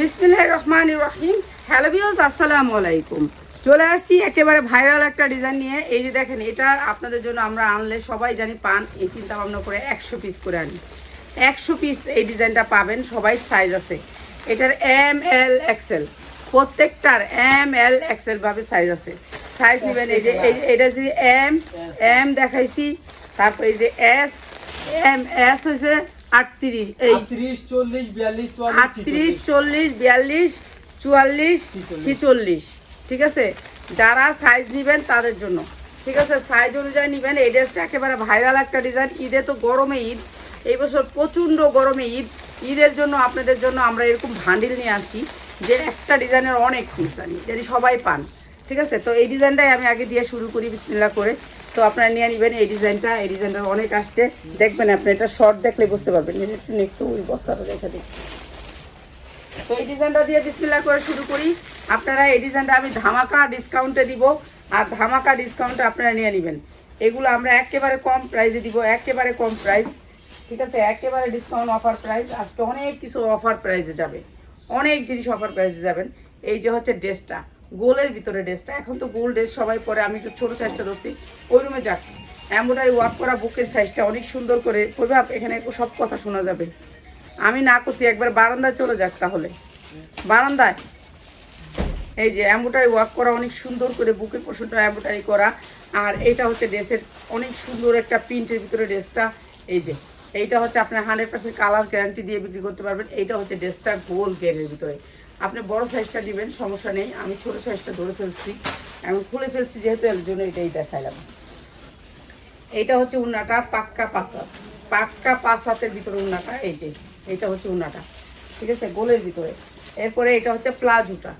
বিসমিল্লাহ রহমান রহিম। Hello views আসসালামু আলাইকুম। চলে আসছি একেবারে ভাইরাল একটা ডিজাইন নিয়ে। এই যে দেখেন, এটা আপনাদের জন্য আমরা আনলে সবাই জানি পান, এই চিন্তা ভাবনা করে একশো পিস করে আনি। একশো পিস এই ডিজাইনটা পাবেন, সবাই সাইজ আছে। এটার এম এল এক্সেল প্রত্যেকটার এম এল এক্সেল ভাবে সাইজ আছে। সাইজ নেবেন, এই যে এই যে, এটা হচ্ছে এম এম দেখাইছি, তারপর এই যে এস এম এস হয়েছে আটত্রিশ এই চল্লিশ বিয়াল্লিশ আটত্রিশ চল্লিশ বিয়াল্লিশ চুয়াল্লিশ ছিচল্লিশ। ঠিক আছে? যারা সাইজ নেবেন তাদের জন্য। ঠিক আছে? সাইজ অনুযায়ী নেবেন। এই ড্রেসটা একেবারে ভাইরাল একটা ডিজাইন ঈদে তো গরমে ঈদ। এই বছর প্রচণ্ড গরমে ঈদ। ঈদের জন্য আপনাদের জন্য আমরা এরকম ভান্ডিল নিয়ে আসি যে একটা ডিজাইনের অনেক পিস আনি যদি সবাই পান। ঠিক আছে? তো এই ডিজাইনটাই আমি আগে দিয়ে শুরু করি বিসমিল্লা করে। তো আপনারা নিয়ে নেবেন এই ডিজাইনটা এই ডিজাইনটা অনেক আসছে। দেখবেন আপনি এটা শর্ট দেখলে বুঝতে পারবেন। একটু একটু ওই বস্তাটা দেখে দিই তো এই ডিজাইনটা দিয়ে বিসমিল্লা করে শুরু করি। আপনারা এই ডিজাইনটা আমি ধামাকা ডিসকাউন্টে দিব আর ধামাকা ডিসকাউন্টে আপনারা নিয়ে নেবেন। এগুলো আমরা একেবারে কম প্রাইসে দিব, একেবারে কম প্রাইস ঠিক আছে? একেবারে ডিসকাউন্ট অফার প্রাইস আজকে অনেক কিছু অফার প্রাইসে যাবে। অনেক জিনিস অফার প্রাইসে যাবেন। এই যে হচ্ছে ড্রেসটা গোলের ভিতরে ড্রেসটা। এখন তো গোল ড্রেস সবাই পরে, আমি একটু ছোটো সাইজটা ধরছি। ওই রুমে যাক। এমব্রয়ডারি ওয়ার্ক করা বুকের সাইজটা অনেক সুন্দর করে। আপ- এখানে সব কথা শোনা যাবে। আমি না করছি, একবার বারান্দায় চলে যাক তাহলে। বারান্দায়। এই যে অ্যাম্বোটারি ওয়ার্ক করা, অনেক সুন্দর করে বুকের পোষণটা অ্যাম্বোটারি করা। আর এটা হচ্ছে ড্রেসের অনেক সুন্দর একটা প্রিন্টের ভিতরে ড্রেসটা। এই যে, এইটা হচ্ছে আপনার হান্ড্রেড পার্সেন্ট কালার গ্যারান্টি দিয়ে বিক্রি করতে পারবেন। এইটা হচ্ছে ড্রেসটা গোল গেরের ভিতরে। আপনি বড় সাইজটা দিবেন, সমস্যা নেই। আমি ছোট সাইজটা ধরে ফেলছি। এখন খুলে ফেলছি যেহেতু, এর জন্য এটাই দেখাইলাম এইটা হচ্ছে উন্নাটা, পাক্কা পাঁচা পাক্কা পাঁচ হাতের ভিতরে উন্নাটা, এই যে, এইটা হচ্ছে উন্নাটা। ঠিক আছে? গোলের ভিতরে। এরপরে এটা হচ্ছে প্লাজোটা।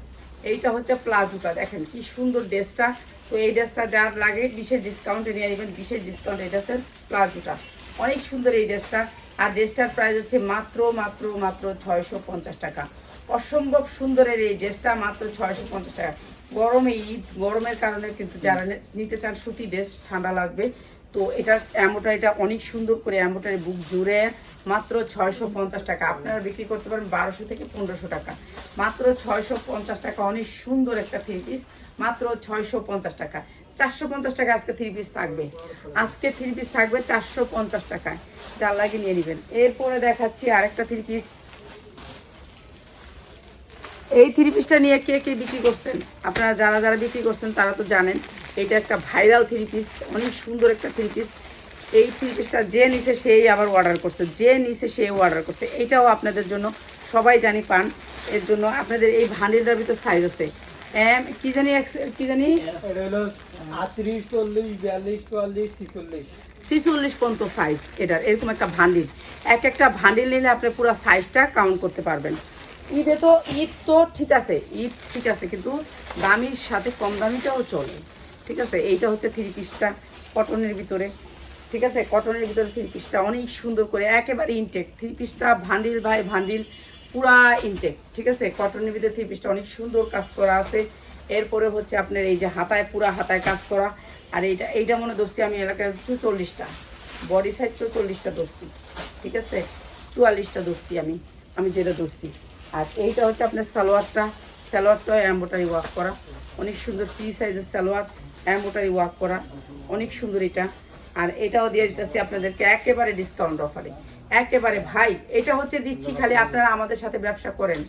এইটা হচ্ছে প্লাজোটা। দেখেন কি সুন্দর ড্রেসটা। তো এই ড্রেসটা যার লাগে, বিশেষ ডিসকাউন্টে নিয়ে নেবেন। বিশেষ ডিসকাউন্ট এটা হচ্ছে প্লাজোটা। অনেক সুন্দর এই ড্রেসটা। আর ড্রেসটার প্রাইস হচ্ছে মাত্র মাত্র মাত্র ছয়শো পঞ্চাশ টাকা। অসম্ভব সুন্দরের এই ড্রেসটা মাত্র ছয়শো পঞ্চাশ টাকা। গরমে ঈদ, গরমের কারণে কিন্তু যারা নিতে চান সুতি ড্রেস, ঠান্ডা লাগবে। তো এটা অ্যাম্বোটারিটা অনেক সুন্দর করে অ্যাম্বোটারি বুক জুড়ে মাত্র ছয়শো পঞ্চাশ টাকা। আপনারা বিক্রি করতে পারেন বারোশো থেকে পনেরোশো টাকা। মাত্র ছয়শো পঞ্চাশ টাকা, অনেক সুন্দর একটা থ্রি পিস। মাত্র ছয়শো পঞ্চাশ টাকা। চারশো পঞ্চাশ টাকা আজকে থ্রি পিস থাকবে। আজকে থ্রি পিস থাকবে চারশো পঞ্চাশ টাকায়। যার লাগে নিয়ে নেবেন। এরপরে দেখাচ্ছি আরেকটা থ্রি পিস। এই থ্রি পিসটা নিয়ে কে কে বিক্রি করছেন? আপনারা যারা যারা বিক্রি করছেন তারা তো জানেন এটা একটা ভাইরাল থ্রি পিস অনেক সুন্দর একটা থ্রি পিস। এই থ্রি পিসটা যে নিচে সেই আবার অর্ডার করছে যে নিচে সে অর্ডার করছে। এটাও আপনাদের জন্য সবাই জানি পান। এর জন্য আপনাদের এই ভান্ডিলটার ভিতর সাইজ আছে। এম কি জানি এক- কি জানি? আটত্রিশ চল্লিশ বিয়াল্লিশ চুয়াল্লিশ ছিচল্লিশ। ছিচল্লিশ পর্যন্ত সাইজ এটার এরকম একটা ভান্ডিল। এক একটা ভান্ডিল নিলে আপনি পুরো সাইজটা কাউন্ট করতে পারবেন। ঈদে তো ঈদ তো ঠিক আছে, ঈদ ঠিক আছে, কিন্তু দামির সাথে কম দামিটাও চলে, ঠিক আছে? এইটা হচ্ছে থ্রি পিসটা কটনের ভিতরে, ঠিক আছে? কটনের ভিতরে থ্রি পিসটা অনেক সুন্দর করে একেবারে ইনটেক থ্রি পিসটা ভান্ডিল ভাই ভান্ডিল, পুরা ইনটেক ঠিক আছে? কটনের ভিতরে থ্রি পিসটা অনেক সুন্দর কাজ করা আছে। এরপরে হচ্ছে আপনার এই যে হাতায়, পুরা হাতায় কাজ করা, আর এইটা এইটা মনে দোস্তি আমি এলাকায় চুচল্লিশটা, বডি সাইজ চৌচল্লিশটা দোস্তি ঠিক আছে? চুয়াল্লিশটা দোস্তি আমি আমি যেটা দোস্তি আর এইটা হচ্ছে আপনার সালোয়ারটা। সালোয়ারটা অ্যাম্বোটারি ওয়ার্ক করা। অনেক সুন্দর ফ্রি সাইজের সালোয়ার অ্যাম্বোটারি ওয়ার্ক করা। অনেক সুন্দর এটা। আর এটাও দিয়ে দিতেছি আপনাদেরকে একেবারে ডিসকাউন্ট অফারে একেবারে ভাই, এটা হচ্ছে দিচ্ছি খালি আপনারা আমাদের সাথে ব্যবসা করেন।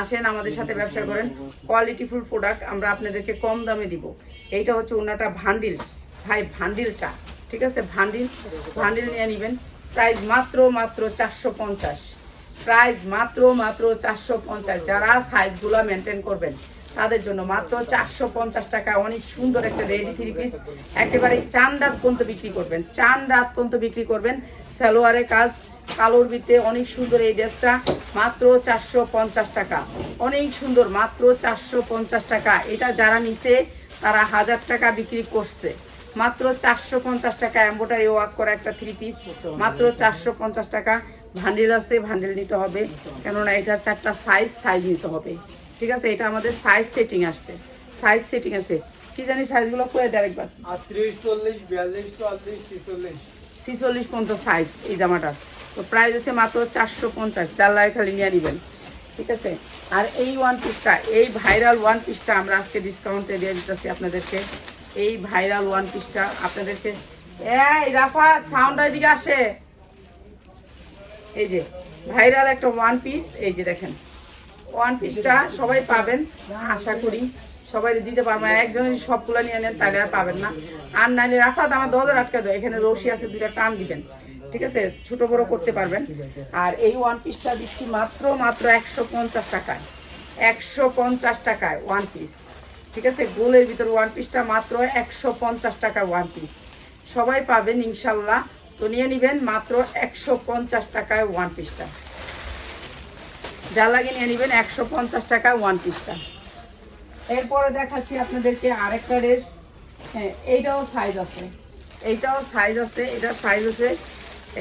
আসেন, আমাদের সাথে ব্যবসা করেন। কোয়ালিটিফুল প্রোডাক্ট আমরা আপনাদেরকে কম দামে দিব। এইটা হচ্ছে ওনাটা ভান্ডিল। ভাই, ভান্ডিলটা, ঠিক আছে? ভান্ডিল ভান্ডিল নিয়ে নেবেন। প্রাইস মাত্র মাত্র চারশো পঞ্চাশ। প্রাইস মাত্র মাত্র চারশো পঞ্চাশ। যারা সাইজগুলো মেনটেন করবেন, তাদের জন্য মাত্র চারশো পঞ্চাশ টাকা। অনেক সুন্দর একটা রেডি থ্রি পিস একেবারে চান রাত পর্যন্ত বিক্রি করবেন। চান রাত পর্যন্ত বিক্রি করবেন। সালোয়ারের কাজ, কালোর ভিতরে অনেক সুন্দর এই ড্রেসটা। মাত্র চারশো পঞ্চাশ টাকা। অনেক সুন্দর, মাত্র চারশো পঞ্চাশ টাকা। এটা যারা নিছে, তারা হাজার টাকা বিক্রি করছে। মাত্র চারশো পঞ্চাশ টাকা এম্বোটারি ওয়ার্ক করা একটা থ্রি পিস মাত্র চারশো পঞ্চাশ টাকা। ভান্ডিল আছে ভান্ডিল নিতে হবে। কেননা এটা চারটা সাইজ সাইজ নিতে হবে। ঠিক আছে? এটা আমাদের সাইজ সেটিং আসছে। সাইজ সেটিং আছে। কি জানি সাইজগুলো করে দেয় একবার ছিচল্লিশ। পর্যন্ত সাইজ এই জামাটার। তো প্রাইস আছে মাত্র চারশো পঞ্চাশ। চার লাগে খালি নিয়ে নেবেন। ঠিক আছে? আর এই ওয়ান পিসটা এই ভাইরাল ওয়ান পিসটা আমরা আজকে ডিসকাউন্টে দিয়ে দিতেছি আপনাদেরকে। এই ভাইরাল ওয়ান পিসটা আপনাদেরকে এই রাফা সাউন্ড এদিকে আসে। এই যে, ভাইরাল একটা ওয়ান পিস এই যে দেখেন। ওয়ান পিসটা সবাই পাবেন, আশা করি। সবাই দিতে পারবেন একজনের সবগুলো নিয়ে নেন, তাহলে আর পাবেন না। আর নাইলে রাফাত আমার হাজার আটকা দেয়, এখানে রশি আছে, দুইটা টান দিবেন। ঠিক আছে? ছোট বড় করতে পারবেন। আর এই ওয়ান পিসটা দিচ্ছি মাত্র মাত্র একশো পঞ্চাশ টাকায়। একশো পঞ্চাশ টাকায় ওয়ান পিস ঠিক আছে? গোলের ভিতর ওয়ান পিসটা মাত্র একশো পঞ্চাশ টাকা ওয়ান পিস সবাই পাবেন, ইনশাল্লাহ। তো নিয়ে নেবেন মাত্র একশো পঞ্চাশ টাকায় ওয়ান পিসটা যা লাগে নিয়ে নেবেন একশো পঞ্চাশ টাকা ওয়ান পিসটা এরপরে দেখাচ্ছি আপনাদেরকে আরেকটা ড্রেস হ্যাঁ এইটাও সাইজ আছে। এইটাও সাইজ আছে এটার সাইজ আছে,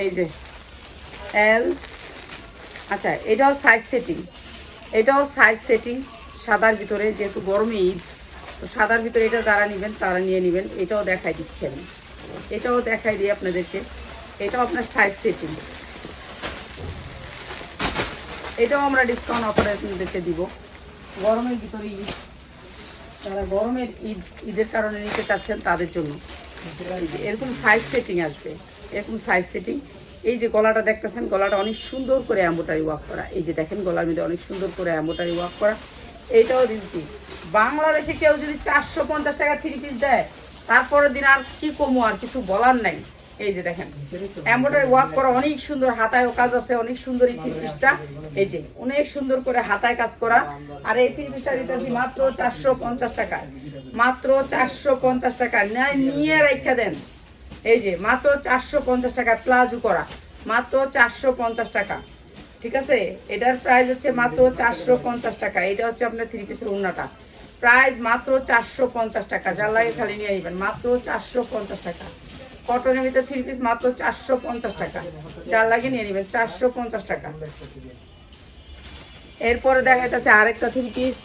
এই যে এল আচ্ছা এটাও সাইজ সেটিং এটাও সাইজ সেটিং সাদার ভিতরে, যেহেতু গরমে ঈদ, তো সাদার ভিতরে এটা যারা নেবেন, তারা নিয়ে নেবেন। এটাও দেখাই দিচ্ছি আমি। এটাও দেখাই দিই আপনাদেরকে। এটাও আপনার সাইজ সেটিং এটাও আমরা ডিসকাউন্ট অফারে আপনাদেরকে দিব। গরমের ভিতরে ঈদ, যারা গরমের ঈদ, ঈদের কারণে নিতে চাচ্ছেন তাদের জন্য। এরকম সাইজ সেটিং আসবে। এরকম সাইজ সেটিং এই যে গলাটা দেখতেছেন, গলাটা অনেক সুন্দর করে অ্যাম্বোটারি ওয়াক করা। এই যে দেখেন গলার মধ্যে অনেক সুন্দর করে অ্যাম্বোটারি ওয়াক করা। এইটাও দিচ্ছি বাংলাদেশে কেউ যদি চারশো পঞ্চাশ টাকা থ্রি পিস দেয়, তারপরের দিন আর কি কমো আর কিছু বলার নাই। এই যে দেখেন এমব্রয়ডারি ওয়ার্ক করা অনেক সুন্দর, হাতায়ও কাজ আছে, অনেক সুন্দর এই পিসটা এই যে, অনেক সুন্দর করে হাতায় কাজ করা। আর এই দিতেছি মাত্র চারশো পঞ্চাশ টাকা মাত্র চারশো পঞ্চাশ টাকা নিয়ে দেন। এই যে, মাত্র চারশো পঞ্চাশ টাকা প্লাজো করা। মাত্র চারশো পঞ্চাশ টাকা। ঠিক আছে? এটার প্রাইস হচ্ছে মাত্র চারশো পঞ্চাশ টাকা। এটা হচ্ছে আপনার থ্রি পিসের প্রাইস মাত্র চারশো পঞ্চাশ টাকা। যার লাগে খালি নিয়ে নেবেন। মাত্র চারশো পঞ্চাশ টাকা। কটনের ভিতরে থ্রি পিস মাত্র চারশো পঞ্চাশ টাকা। যার লাগে নিয়ে নেবেন চারশো পঞ্চাশ টাকা। এরপরে দেখা যাচ্ছে আরেকটা থ্রি পিস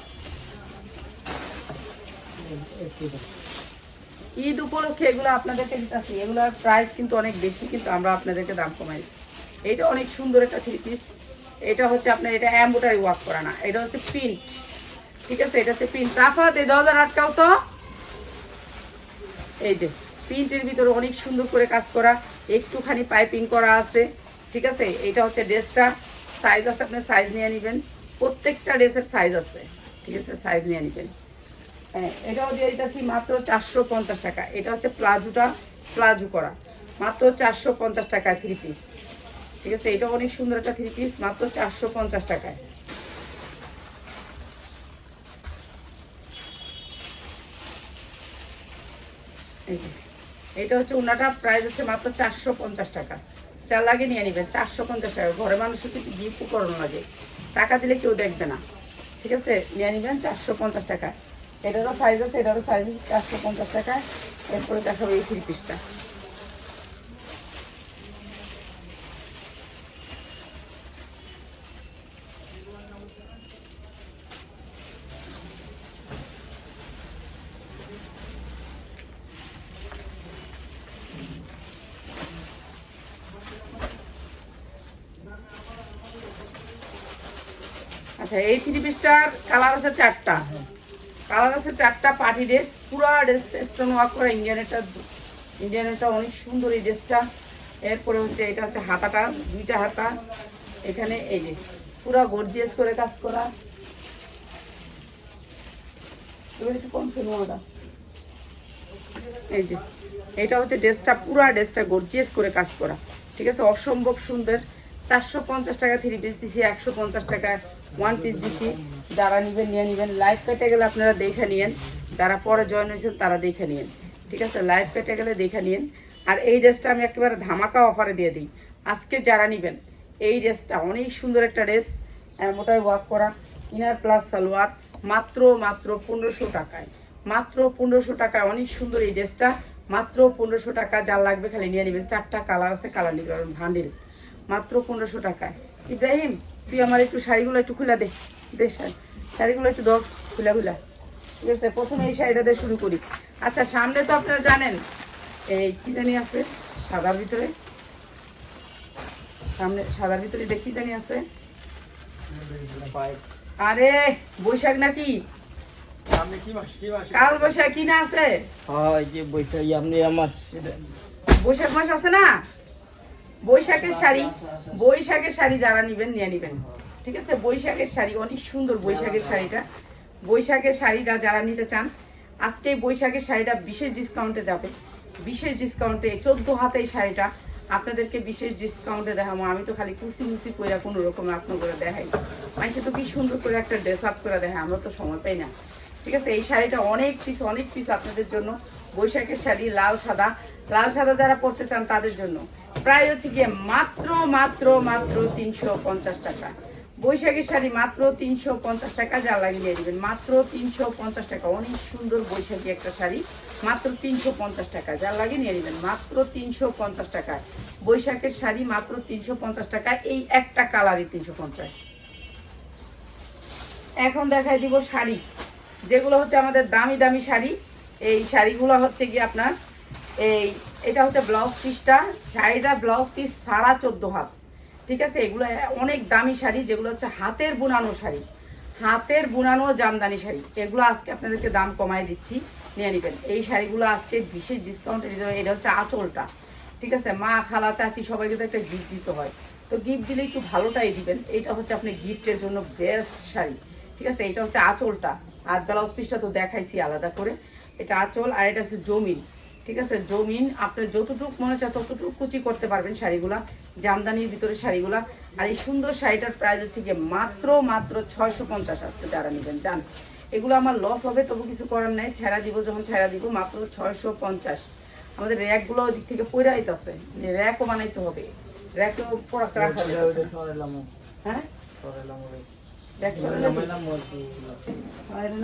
ঈদ উপলক্ষে এগুলো আপনাদেরকে দিতেছি। এগুলোর প্রাইস কিন্তু অনেক বেশি, কিন্তু আমরা আপনাদেরকে দাম কমাইছি। এটা অনেক সুন্দর একটা থ্রি পিস এটা হচ্ছে আপনার, এটা অ্যাম্বোটারি ওয়ার্ক করা না। এটা হচ্ছে প্রিন্ট ঠিক আছে? এটা হচ্ছে প্রিন্ট রাফাত, এই হাজার আটকাও তো। এই যে। প্রিন্টের ভিতরে অনেক সুন্দর করে কাজ করা, একটুখানি পাইপিং করা আছে, ঠিক আছে? এটা হচ্ছে ড্রেসটা সাইজ আছে, আপনি সাইজ নিয়ে নেবেন। প্রত্যেকটা ড্রেসের সাইজ আছে, ঠিক আছে? সাইজ নিয়ে নেবেন। হ্যাঁ এটাও দিয়ে দিতেছি মাত্র চারশো পঞ্চাশ টাকা। এটা হচ্ছে প্লাজোটা, প্লাজো করা। মাত্র চারশো পঞ্চাশ টাকায় থ্রি পিস ঠিক আছে? এটা অনেক সুন্দর একটা থ্রি পিস মাত্র চারশো পঞ্চাশ টাকায়। এই এটা হচ্ছে উনাটা প্রাইস হচ্ছে মাত্র চারশো পঞ্চাশ টাকা। চার লাগে নিয়ে নেবেন, চারশো পঞ্চাশ টাকা। ঘরে মানুষের কিন্তু গিফট করানো লাগে। টাকা দিলে কেউ দেখবে না। ঠিক আছে? নিয়ে নেবেন চারশো পঞ্চাশ টাকা। এটারও সাইজ আছে, এটারও সাইজ আছে, চারশো পঞ্চাশ টাকা এরপরে দেখাবো এই থ্রি পিসটা আচ্ছা এই থ্রি পিসটার কালার আছে চারটা। কালার আছে চারটা পার্টি ড্রেস পুরো ড্রেস স্টোন ওয়ার্ক করা ইন্ডিয়ানেরটা ইন্ডিয়ানেরটা অনেক সুন্দর এই ড্রেসটা এরপরে হচ্ছে এটা হচ্ছে হাতাটা, দুইটা হাতা। এখানে এই যে, পুরো গর্জিয়াস করে কাজ করা। এই যে, এটা হচ্ছে ড্রেসটা পুরো ড্রেসটা গর্জিয়াস করে কাজ করা। ঠিক আছে? অসম্ভব সুন্দর। চারশো পঞ্চাশ টাকা থ্রি পিস দিছি, একশো পঞ্চাশ টাকা ওয়ান পিস দিছি যারা নেবেন, নিয়ে নেবেন। লাইভ কেটে গেলে আপনারা দেখে নিয়েন। যারা পরে জয়েন হয়েছেন, তারা দেখে নিয়েন। ঠিক আছে? লাইভ কেটে গেলে দেখে নিয়েন। আর এই ড্রেসটা আমি একেবারে ধামাকা অফারে দিয়ে দিই। আজকে যারা নেবেন, এই ড্রেসটা অনেক সুন্দর একটা ড্রেস মোটাই ওয়ার্ক করা। ইনার প্লাস সালোয়ার, মাত্র মাত্র পনেরোশো টাকায়। মাত্র পনেরোশো টাকায় অনেক সুন্দর এই ড্রেসটা মাত্র পনেরোশো টাকা যা লাগবে খালি নিয়ে নেবেন। চারটা কালার আছে কালার নিবেন ভান্ডিল মাত্র পনেরোশো টাকায়। ইব্রাহিম তুই আমার একটু শাড়িগুলো একটু খুলে দে। দে শাড়ি। শাড়িগুলো একটু দর খুলা খুলা। ঠিক আছে প্রথমে এই শাড়িটা দিয়ে শুরু করি। আচ্ছা সামনে তো আপনারা জানেন এই কি জানি আছে? সাদার ভিতরে। সামনে সাদার ভিতরে দেখি জানি আছে? আরে বৈশাখ নাকি? কাল বৈশাখ কি না আছে? হয় আপনি আমার বৈশাখ মাস আছে না? বৈশাখের শাড়ি বৈশাখের শাড়ি যারা নিবেন, নিয়ে নিবেন। ঠিক আছে? বৈশাখের শাড়ি, অনেক সুন্দর বৈশাখের শাড়িটা। বৈশাখের শাড়িটা যারা নিতে চান, আজকে বৈশাখের শাড়িটা বিশেষ ডিসকাউন্টে যাবে। বিশেষ ডিসকাউন্টে চোদ্দ হাতে এই শাড়িটা। আপনাদেরকে বিশেষ ডিসকাউন্টে দেখাবো। আমি তো খালি কুচি মুচি করে কোনো রকমে আপনার করে দেখাই। মানুষে তো কি সুন্দর করে একটা ড্রেস আপ করে দেখায়, আমরা তো সময় পাই না। ঠিক আছে? এই শাড়িটা অনেক পিস অনেক পিস আপনাদের জন্য। বৈশাখের শাড়ি, লাল সাদা। লাল সাদা যারা পরতে চান তাদের জন্য। প্রায় হচ্ছে গিয়ে মাত্র মাত্র মাত্র তিনশো পঞ্চাশ টাকা। বৈশাখের শাড়ি মাত্র তিনশো পঞ্চাশ টাকা, যা লাগিয়ে দিবেন। মাত্র তিনশো পঞ্চাশ টাকা। অনেক সুন্দর বৈশাখী একটা শাড়ি। মাত্র তিনশো পঞ্চাশ টাকা। যা লাগিয়ে নিয়ে নেবেন। মাত্র তিনশো পঞ্চাশ টাকায় বৈশাখের শাড়ি মাত্র তিনশো পঞ্চাশ টাকা। এই একটা কালারই তিনশো পঞ্চাশ। এখন দেখাই দিব শাড়ি। যেগুলো হচ্ছে আমাদের দামি দামি শাড়ি। এই শাড়িগুলো হচ্ছে কি আপনার এই, এটা হচ্ছে ব্লাউজ পিসটা শাড়িটা ব্লাউজ পিস সারা চোদ্দ হাত। ঠিক আছে? এগুলো অনেক দামি শাড়ি, যেগুলো হচ্ছে হাতের বুনানো শাড়ি। হাতের বুনানো জামদানি শাড়ি। এগুলো আজকে আপনাদেরকে দাম কমায় দিচ্ছি। নিয়ে নেবেন। এই শাড়িগুলো আজকে বিশেষ ডিসকাউন্টে দিতে হবে এটা হচ্ছে আঁচলটা। ঠিক আছে? মা, খালা, চাচি সবাইকে তো একটা গিফট দিতে হয়। তো গিফট দিলে একটু ভালোটাই দিবেন। এটা হচ্ছে আপনি গিফটের জন্য বেস্ট শাড়ি। ঠিক আছে? এটা হচ্ছে আঁচলটা। আর ব্লাউজ পিসটা তো দেখাইছি আলাদা করে। এটা আঁচল আর এটা হচ্ছে জমিন ঠিক আছে? জমিন আপনার যতটুকু মনে চায় ততটুকু কুচি করতে পারবেন শাড়িগুলা জামদানির ভিতরে শাড়িগুলা। আর এই সুন্দর শাড়িটার প্রাইস হচ্ছে গিয়ে মাত্র মাত্র ছয়শো পঞ্চাশ আসতে যারা নেবেন জান? এগুলো আমার লস হবে তবু কিছু করার নাই। ছেঁড়া দিব যখন ছেঁড়া দিব মাত্র ছয়শো পঞ্চাশ। আমাদের র্যাকগুলো ওদিক থেকে পড়ে আইতেছে র্যাকও বানাইতে হবে। র্যাকেও প্রোডাক্ট রাখা হ্যাঁ? সরাইলাম র্যাক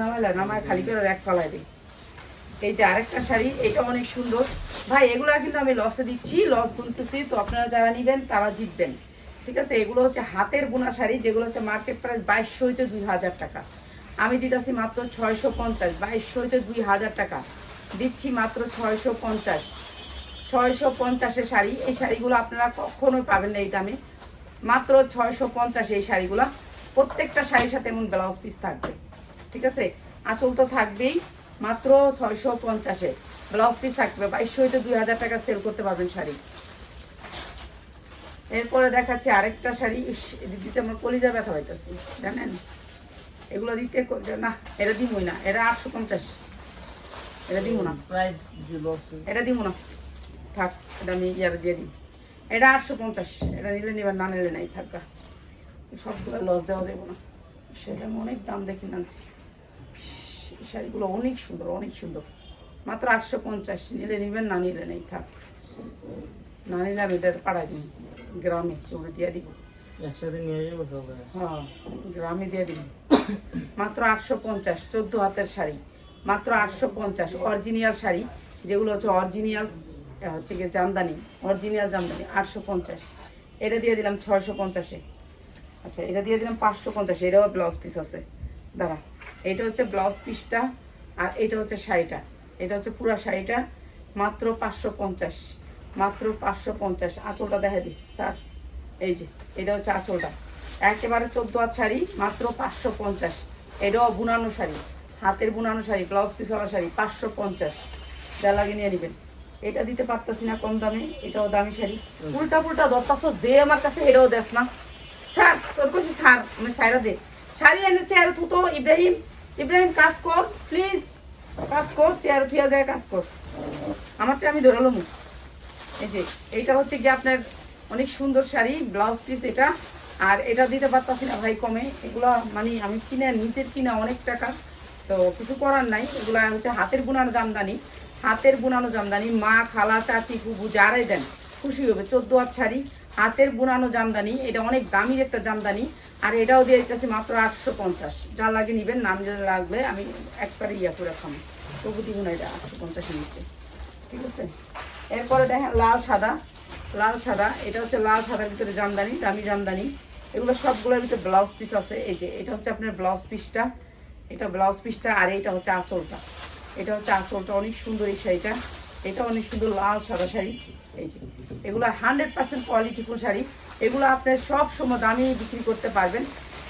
নামাইলা নামায় খালি করে র্যাক ফালাই দিই এই যে আরেকটা শাড়ি এটা অনেক সুন্দর। ভাই, এগুলো কিন্তু আমি লসে দিচ্ছি লস গুনতেছি, তো আপনারা যারা নিবেন, তারা জিতবেন। ঠিক আছে? এগুলো হচ্ছে হাতের বোনা শাড়ি, যেগুলো হচ্ছে মার্কেট প্রাইস বাইশশো হইতে দুই হাজার টাকা। আমি দিতেছি মাত্র ছয়শো পঞ্চাশ বাইশশো হইতে দুই হাজার টাকা। দিচ্ছি মাত্র ছয়শো পঞ্চাশ। ছয়শো পঞ্চাশের শাড়ি, এই শাড়িগুলো আপনারা কখনোই পাবেন না এই দামে। মাত্র ছয়শো পঞ্চাশ এই শাড়িগুলো। প্রত্যেকটা শাড়ির সাথে এমন ব্লাউজ পিস থাকবে। ঠিক আছে? আঁচল তো থাকবেই। মাত্র ছয়শো পঞ্চাশে। ব্লাউজ পিস থাকবে। বাইশশো হইতে দুই হাজার টাকা সেল করতে পারবেন শাড়ি। এরপরে দেখাচ্ছি আরেকটা শাড়ি। দিতে আমার কলিজা ব্যথা হইতেছে জানেন? এগুলো দিতে না এটা দিবই না। এটা আটশো পঞ্চাশ। এটা দিব না। এটা দিব না। থাক এটা আমি ইয়ার দিয়ে দিই। এটা আটশো পঞ্চাশ। এটা নিলে নিবার না নিলে নাই থাকবা সবগুলো লস দেওয়া যাবে না। সেটা আমি অনেক দাম দেখে আনছি এই শাড়িগুলো অনেক সুন্দর অনেক সুন্দর। মাত্র আটশো পঞ্চাশ নিলে নিবেন না নিলে নেই থাক। না নিলে আমি এটা পাড়াই দিই গ্রামে ওগুলো দিয়ে দিব। একসাথে নিয়ে যাব সব হ্যাঁ গ্রামে দিয়ে দিন মাত্র আটশো পঞ্চাশ চোদ্দ হাতের শাড়ি। মাত্র আটশো পঞ্চাশ অরিজিনাল শাড়ি যেগুলো হচ্ছে অরিজিনাল হচ্ছে গিয়ে জামদানি অরিজিনাল জামদানি আটশো পঞ্চাশ। এটা দিয়ে দিলাম ছয়শো পঞ্চাশে। আচ্ছা এটা দিয়ে দিলাম পাঁচশো পঞ্চাশ এটাও ব্লাউজ পিস আছে। দাঁড়া। এটা হচ্ছে ব্লাউজ পিসটা আর এটা হচ্ছে শাড়িটা। এটা হচ্ছে পুরো শাড়িটা। মাত্র পাঁচশো পঞ্চাশ। মাত্র পাঁচশো পঞ্চাশ। আঁচলটা দেখা দিই, স্যার। এই যে, এটা হচ্ছে আঁচলটা। একেবারে চোদ্দ হাত শাড়ি, মাত্র পাঁচশো পঞ্চাশ। এটাও বুনানো শাড়ি, হাতের বুনানো শাড়ি, ব্লাউজ পিসওয়ালা শাড়ি, পাঁচশো পঞ্চাশ। যা লাগে নিয়ে নেবেন। এটা দিতে পারতাছি না কম দামে, এটাও দামি শাড়ি। উল্টা পুল্টা দত্তাস দে আমার কাছে, এটাও দেস না। স্যার, তোর কাছে স্যার, আমি সাইরা দে। শাড়ি এনে চেয়ার থুতো, ইব্রাহিম। ইব্রাহিম, কাজ কর প্লিজ কাজ কর, চেয়ার থুয়া যায়, কাজ কর। আমারটা আমি ধরালো এই যে, এইটা হচ্ছে কি আপনার অনেক সুন্দর শাড়ি ব্লাউজ পিস এটা। আর এটা দিতে পারতাছি না ভাই কমে। এগুলো মানে আমি কিনে নিজের কিনা অনেক টাকা। তো কিছু করার নাই। এগুলো হচ্ছে হাতের বুনানো জামদানি। হাতের বুনানো জামদানি, মা, খালা, চাচি কুবু যারাই দেন, খুশি হবে। চোদ্দ হাত শাড়ি। হাতের বুনানো জামদানি, এটা অনেক দামির একটা জামদানি, আর এটাও দিয়ে দিতেছি মাত্র আটশো পঞ্চাশ। যা লাগে নিবেন, নাম লাগলে আমি একবারে ইয়া করে খামো। তবু দিব না এটা, আটশো পঞ্চাশের নিচে। ঠিক আছে? এরপরে দেখেন লাল সাদা লাল সাদা, এটা হচ্ছে লাল সাদার ভিতরে জামদানি, দামি জামদানি। এগুলো সবগুলোর ভিতরে ব্লাউজ পিস আছে, এই যে, এটা হচ্ছে আপনার ব্লাউজ পিসটা এটা ব্লাউজ পিসটা আর এটা হচ্ছে আঁচলটা। এটা হচ্ছে আঁচলটা, অনেক সুন্দর এই শাড়িটা। এটা অনেক সুন্দর লাল সাদা শাড়ি। এই যে, এগুলো হান্ড্রেড পার্সেন্ট কোয়ালিটিফুল শাড়ি। এগুলো আপনার সব সময় দামে বিক্রি করতে পারবেন।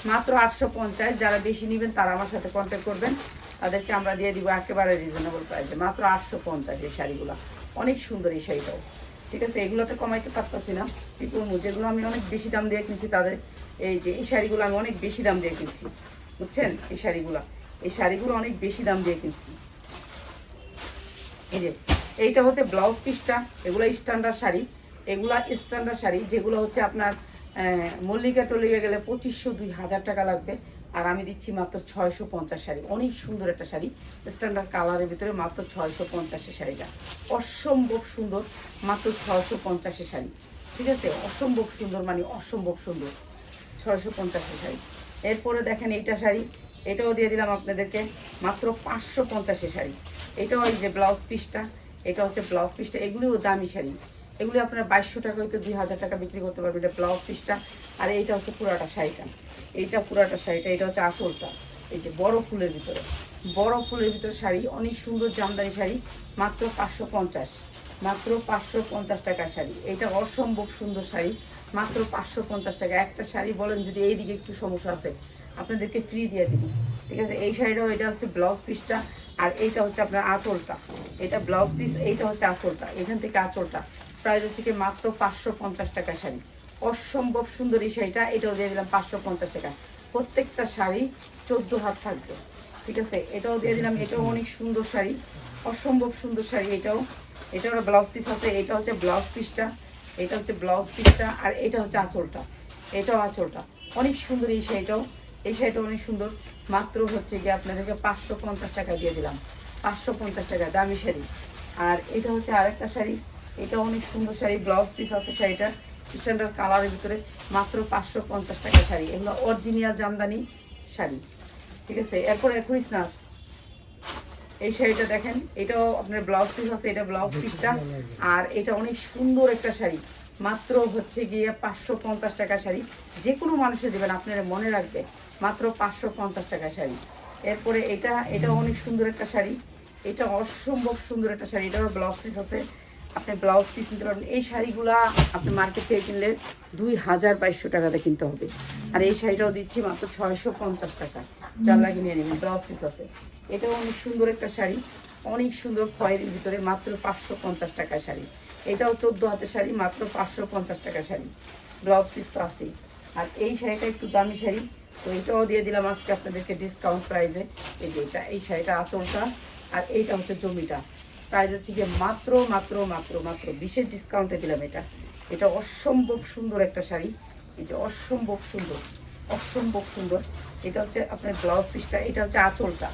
মাত্র আটশো পঞ্চাশ, যারা বেশি নেবেন তারা আমার সাথে কন্ট্যাক্ট করবেন। তাদেরকে আমরা দিয়ে দিব একেবারে রিজনেবল প্রাইসে মাত্র আটশো পঞ্চাশ এই শাড়িগুলো। অনেক সুন্দর এই শাড়িটাও। ঠিক আছে, এগুলোতে কমাইতে পারতেছি না। কিন্তু যেগুলো আমি অনেক বেশি দাম দিয়ে কিনছি তাদের, এই যে, এই শাড়িগুলো আমি অনেক বেশি দাম দিয়ে কিনছি। বুঝছেন? এই শাড়িগুলো। এই শাড়িগুলো অনেক বেশি দাম দিয়ে কিনছি। এই যে এইটা হচ্ছে ব্লাউজ পিসটা, এগুলো স্ট্যান্ডার্ড শাড়ি, এগুলা স্ট্যান্ডার্ড শাড়ি, যেগুলো হচ্ছে আপনার মল্লিকা টলিয়ে গেলে পঁচিশশো দুই হাজার টাকা লাগবে, আর আমি দিচ্ছি মাত্র ছয়শো পঞ্চাশ শাড়ি। অনেক সুন্দর একটা শাড়ি স্ট্যান্ডার্ড কালারের ভিতরে মাত্র ছয়শো পঞ্চাশের শাড়িটা। অসম্ভব সুন্দর, মাত্র ছয়শো পঞ্চাশের শাড়ি। ঠিক আছে? অসম্ভব সুন্দর মানে অসম্ভব সুন্দর। ছয়শো পঞ্চাশের শাড়ি। এরপরে দেখেন এইটা শাড়ি, এটাও দিয়ে দিলাম আপনাদেরকে, মাত্র পাঁচশো পঞ্চাশের শাড়ি। এটাও এই যে ব্লাউজ পিসটা এটা হচ্ছে ব্লাউজ পিসটা। এগুলিও দামি শাড়ি। এগুলি আপনারা বাইশশো টাকা হইতে দুই হাজার টাকা বিক্রি করতে পারবেন। এটা ব্লাউজ পিসটা। আর এইটা হচ্ছে পুরাটা শাড়িটা। এইটা পুরাটা শাড়িটা। এটা হচ্ছে আঁচলটা এই যে বড় ফুলের ভিতরে। বড় ফুলের ভিতরে শাড়ি। অনেক সুন্দর জামদানি শাড়ি। মাত্র পাঁচশো পঞ্চাশ। মাত্র পাঁচশো পঞ্চাশ টাকা শাড়ি। এটা অসম্ভব সুন্দর শাড়ি। মাত্র পাঁচশো পঞ্চাশ টাকা। একটা শাড়ি বলেন যদি এইদিকে একটু সমস্যা আছে, আপনাদেরকে ফ্রি দিয়ে দিব। ঠিক আছে? এই শাড়িটাও, এটা হচ্ছে ব্লাউজ পিসটা। আর এইটা হচ্ছে আপনার আঁচলটা। এটা ব্লাউজ পিস এইটা হচ্ছে আঁচলটা। এখান থেকে আঁচলটা। প্রাইস হচ্ছে কি মাত্র পাঁচশো পঞ্চাশ টাকা শাড়ি। অসম্ভব সুন্দর এই শাড়িটা, এটাও দিয়ে দিলাম পাঁচশো পঞ্চাশ টাকা। প্রত্যেকটা শাড়ি চোদ্দ হাত থাকবে। ঠিক আছে? এটাও দিয়ে দিলাম, এটাও অনেক সুন্দর শাড়ি। অসম্ভব সুন্দর শাড়ি এটাও। এটাও ব্লাউজ পিস আছে, এটা হচ্ছে ব্লাউজ পিসটা এটা হচ্ছে ব্লাউজ পিসটা আর এটা হচ্ছে আঁচলটা। এটাও আঁচলটা। অনেক সুন্দর এই শাড়িটাও। এই শাড়িটা অনেক সুন্দর। মাত্র হচ্ছে গিয়ে আপনাদেরকে পাঁচশো পঞ্চাশ টাকা দিয়ে দিলাম। পাঁচশো পঞ্চাশ টাকা দামি শাড়ি। আর এটা হচ্ছে আরেকটা শাড়ি। এটা অনেক সুন্দর শাড়ি ব্লাউজ পিস আছে শাড়িটা। স্ট্যান্ডার্ড কালারের ভিতরে মাত্র পাঁচশো পঞ্চাশ টাকা শাড়ি। এগুলো অরিজিনাল জামদানি শাড়ি। ঠিক আছে? এরপর একুশ না এই শাড়িটা দেখেন, এটাও আপনার ব্লাউজ পিস আছে, এটা ব্লাউজ পিসটা আর এটা অনেক সুন্দর একটা শাড়ি। মাত্র হচ্ছে গিয়ে পাঁচশো পঞ্চাশ টাকা শাড়ি। যে কোনো মানুষে দেবেন, আপনারা মনে রাখবে মাত্র পাঁচশো পঞ্চাশ টাকা শাড়ি। এরপরে এটা এটা অনেক সুন্দর একটা শাড়ি। এটা অসম্ভব সুন্দর একটা শাড়ি। এটারও ব্লাউজ পিস আছে। আপনি ব্লাউজ পিস নিতে পারবেন। এই শাড়িগুলা আপনি মার্কেট থেকে কিনলে দুই হাজার বাইশশো টাকাতে কিনতে হবে। আর এই শাড়িটাও দিচ্ছি মাত্র ছয়শো পঞ্চাশ টাকা। যার লাগে নিয়ে নেবেন ব্লাউজ পিস আছে। এটাও অনেক সুন্দর একটা শাড়ি। অনেক সুন্দর খয়েরির ভিতরে মাত্র পাঁচশো পঞ্চাশ টাকা শাড়ি। এটাও চোদ্দ হাতের শাড়ি, মাত্র পাঁচশো পঞ্চাশ টাকা শাড়ি। ব্লাউজ পিস তো আছেই। আর এই শাড়িটা একটু দামি শাড়ি, তো এটাও দিয়ে দিলাম আজকে আপনাদেরকে ডিসকাউন্ট প্রাইসে এই যে এটা, এই শাড়িটা আঁচলটা, আর এইটা হচ্ছে জমিটা। প্রাইস হচ্ছে গিয়ে মাত্র মাত্র মাত্র মাত্র বিশেষ ডিসকাউন্টে দিলাম এটা। এটা অসম্ভব সুন্দর একটা শাড়ি। এই যে অসম্ভব সুন্দর অসম্ভব সুন্দর। এটা হচ্ছে আপনার ব্লাউজ পিসটা এটা হচ্ছে আঁচলটা।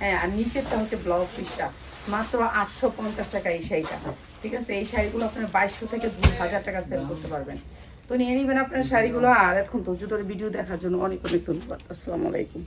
হ্যাঁ আর নিচেরটা হচ্ছে ব্লাউজ পিসটা মাত্র আটশো পঞ্চাশ টাকা এই শাড়িটা। ঠিক আছে? এই শাড়িগুলো আপনার বাইশশো থেকে দুই হাজার টাকা সেল করতে পারবেন। তো নিয়ে নিবেন আপনার শাড়িগুলো। আর এখন তো জুতোর ভিডিও দেখার জন্য অনেক অনেক ধন্যবাদ। আসসালামু আলাইকুম।